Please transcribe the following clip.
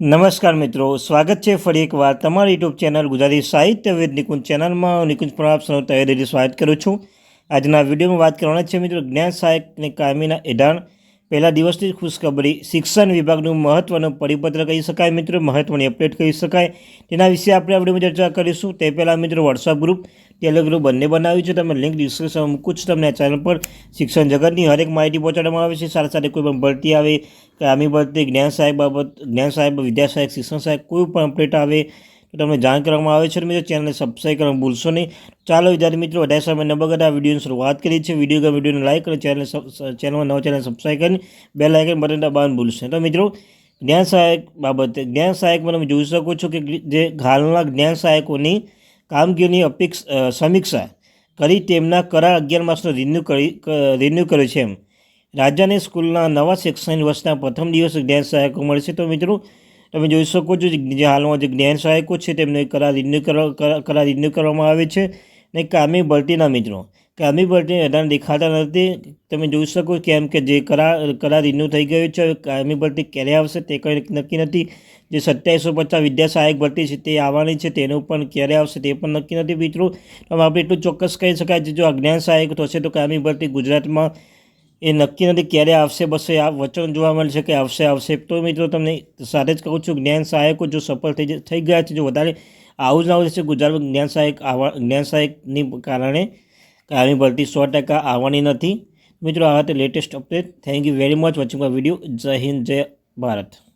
નમસ્કાર મિત્રો, સ્વાગત છે ફરી એકવાર તમારી યુટ્યુબ ચેનલ ગુજરાતી સાહિત્ય વેદ નિકુંજ ચેનલમાં. હું નિકુંજ પ્રણાપ સૌ તૈયારી સ્વાગત કરું છું. આજના વિડીયોમાં વાત કરવાના છે મિત્રો જ્ઞાન સહાયક અને કાયમીના એઢાણ પહેલા દિવસની જ ખુશખબરી શિક્ષણ વિભાગનું મહત્ત્વનું પરિપત્ર કહી શકાય મિત્રો મહત્ત્વની અપડેટ કહી શકાય. તેના વિશે આપણે આપણે ચર્ચા કરીશું. તે પહેલાં મિત્રો વોટ્સઅપ ગ્રુપ ટેલિગ્રુપ ગ્રુપ બંને બનાવ્યું છે. તમે લિંક ડિસ્ક્રિપ્શનમાં મૂકું છું. તમને ચેનલ પર શિક્ષણ જગતની હરેક માહિતી પહોંચાડવામાં આવે છે. સાથે સાથે કોઈ પણ ભરતી આવે કે આમી ભરતી, જ્ઞાન સાહેબ બાબત, જ્ઞાન સાહેબ, વિદ્યા સહાયક શિક્ષણ સહાયક કોઈ પણ અપડેટ આવે તો તમને જાણ કરવામાં આવે છે મિત્રો, ચેનલને સબસ્ક્રાઈબ કરવાનું ભૂલશો નહીં. ચાલો વિદ્યાર્થી મિત્રો, વધારે સમય ન બગડ આ વિડીયોની શરૂઆત કરી છે વીડિયો ગમે વિડીયોને લાઈક અને ચેનલ ચેનલમાં નવા ચેનલ સબસ્ક્રાઈબ કરીને બે લાઇકન બટન દબાવવાનું ભૂલશો તો મિત્રો, જ્ઞાન સહાયક બાબતે, જ્ઞાન સહાયકમાં તમે જોઈ શકો છો કે જે હાલના જ્ઞાન સહાયકોની કામગીરીની અપેક્ષ સમીક્ષા કરી તેમના કરાર અગિયાર માસનો રિન્યુ કરી રિન્યુ કર્યો છે એમ. રાજ્યની સ્કૂલના નવા શૈક્ષણિક વર્ષના પ્રથમ દિવસે જ્ઞાન સહાયકો મળશે. તો મિત્રો તમે જોઈ શકો છો જે હાલમાં જે જ્ઞાન સહાયકો છે તેમને કરાર રિન્યુ કરવા કરાર રિન્યુ કરવામાં આવે છે. ને કામી ભરતીના મિત્રો, કામી ભરતી અઢાર દેખાતા નથી. તમે જોઈ શકો કેમ કે જે કરાર કરાર રિન્યુ થઈ ગયું છે કામી ભરતી ક્યારે આવશે તે કંઈ નક્કી નથી. જે સત્યાવીસો પચાસ વિદ્યા સહાયક ભરતી છે તે આવવાની છે, તેનું પણ ક્યારે આવશે તે પણ નક્કી નથી મિત્રો. તમે આપણે એટલું ચોક્કસ કહી શકાય છે, જો અજ્ઞાન સહાયક થશે તો કામી ભરતી ગુજરાતમાં એ નક્કી નથી ક્યારે આવશે, બસ એ આ વચન જોવા મળશે કે આવશે આવશે. તો મિત્રો તમને સાથે જ કહું છું, જ્ઞાન સહાયકો જો સફળ થઈ થઈ ગયા છે, જો વધારે આવું જ આવું છે ગુજરાતમાં જ્ઞાન સહાયક આવા, જ્ઞાન સહાયકની કારણે કામી ભરતી સો ટકા આવવાની નથી. મિત્રો, આ હતી latest update thank you very much watching video Jai Hind, જય ભારત.